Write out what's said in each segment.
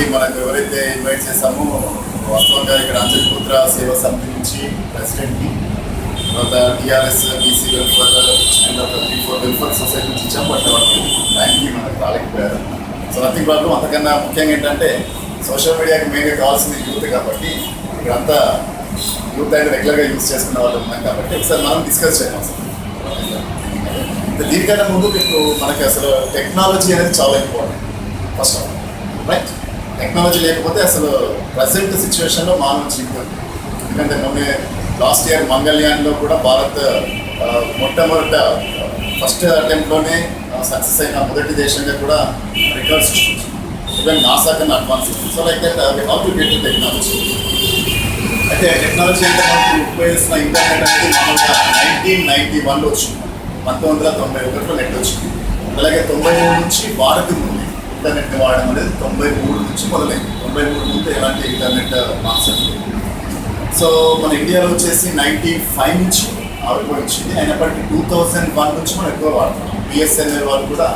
Mainly మనకు ఎవరైతే invite చేశామో వాస్తవంగా ఇక్కడ అంజలిపుత్ర సేవా సేవ సమితి నుంచి ప్రెసిడెంట్ని తర్వాత టీఆర్ఎస్ బీసీ వెల్ఫేర్ అండ్ ఒక త్రీ ఫోర్ వెల్ఫేర్ సొసైటీ నుంచి ఇచ్చాం బట్ వాళ్ళు టైంకి మనకు రాలేకపోయారు. సో నథింగ్ ప్రాబ్లం అంతకన్నా ముఖ్యంగా ఏంటంటే సోషల్ మీడియాకి మెయిన్గా కావాల్సింది యూత్ కాబట్టి ఇక్కడంతా యూత్ అయితే రెగ్యులర్గా యూజ్ చేసుకున్న వాళ్ళు ఉన్నాం కాబట్టి ఒకసారి మనం డిస్కస్ చేద్దాం. అసలు దీనికన్నా ముందు ఇప్పుడు మనకి అసలు టెక్నాలజీ అనేది చాలా important first of all right technology లేకపోతే అసలు ప్రజెంట్ సిచ్యువేషన్లో మానవ జీవితం ఎందుకంటే మొన్న లాస్ట్ ఇయర్ మంగళ్యాన్లో కూడా భారత్ మొట్టమొదట ఫస్ట్ అటెంప్ట్లోనే సక్సెస్ అయిన మొదటి దేశంగా కూడా రికార్డ్ సృష్టించింది. ఈవెన్ నాసా కన్నా advance so like that how to get technology అయితే టెక్నాలజీ అంటే మనకి ఉపయోగిస్తున్న ఇంటర్నెట్ అనేది మామూలుగా నైన్టీన్ నైన్టీ వన్లో వచ్చింది. పంతొమ్మిది వందల తొంభై ఒకటిలో నెట్ వచ్చింది. అలాగే తొంభై మూడు నుంచి భారత్ ఉంది ఇంటర్నెట్ వాడడం అనేది తొంభై మూడు నుంచి మొదలైంది తొంభై మూడు ముందు ఎలాంటి ఇంటర్నెట్ కాన్సెప్ట్ లేదు. సో మన ఇండియాలో వచ్చేసి నైంటీ ఫైవ్ నుంచి ఆవిర్భవించింది అయినప్పటికీ టూ థౌజండ్ వన్ నుంచి మనం ఎక్కువ వాడుతున్నాం. బిఎస్ఎన్ఎల్ వాళ్ళు కూడా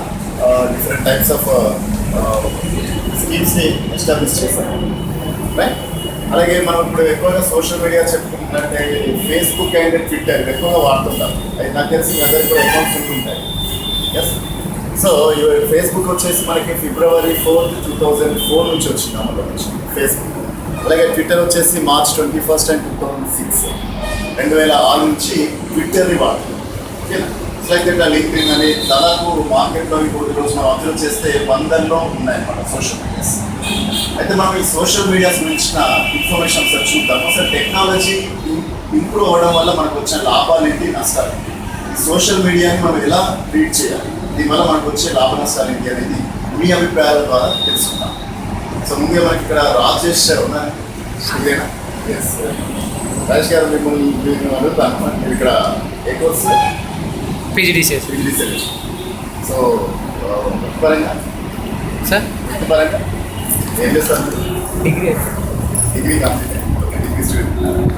డిఫరెంట్ టైప్స్ ఆఫ్ స్కీమ్స్ని ఎస్టాబ్లిష్ చేశారు. రైట్ అలాగే మనం ఇప్పుడు ఎక్కువగా సోషల్ మీడియా చెప్పుకుంటున్నట్టే ఫేస్బుక్ అండ్ ట్విట్టర్ ఎక్కువగా వాడుతుంటాం అది నాకు తెలిసి మీ అందరికీ కూడా అకౌంట్స్ ఉంటుంటాయి. ఎస్ సో ఫేస్బుక్ వచ్చేసి మనకి February fourth two thousand four నుంచి వచ్చింది అమలు ఫేస్బుక్ అలాగే ట్విట్టర్ వచ్చేసి March twenty first and two thousand six రెండు వేల ఆరు నుంచి ట్విట్టర్ని వాడుతున్నాం ఓకేనా లైక్ దట్ లింక్ అని దాదాపు మార్కెట్లో ఇప్పుడు ఈరోజు మనం అబ్జర్వ్ చేస్తే వందల్లో ఉన్నాయన్నమాట సోషల్ మీడియాస్ అయితే మనం ఈ సోషల్ మీడియాస్ గురించిన ఇన్ఫర్మేషన్ ఒకసారి చూద్దాం. అసలు టెక్నాలజీ ఇంప్రూవ్ అవ్వడం వల్ల మనకు వచ్చిన లాభాలు ఏంటి నష్టాలు ఏంటి? ఈ సోషల్ మీడియాని మనం ఎలా ట్రీట్ చేయాలి? దీనివల్ల మనకు వచ్చే లాభ నష్టాలు ఏంటి అనేది మీ అభిప్రాయాల ద్వారా తెలుసుకుందాం. సో ముందుగా మనకి ఇక్కడ రాజేష్ ఉన్నారు. ఇదేనా రాజేష్ గారు మిమ్మల్ని మీరు అడుగుతాను మీరు ఇక్కడ ఏ కోర్స్ పీజీడీసీఎస్ డిగ్రీ సో వృత్తిపరంగా? సార్ వృత్తిపరంగా? ఏం చేస్తారు? Degree degree complete degree student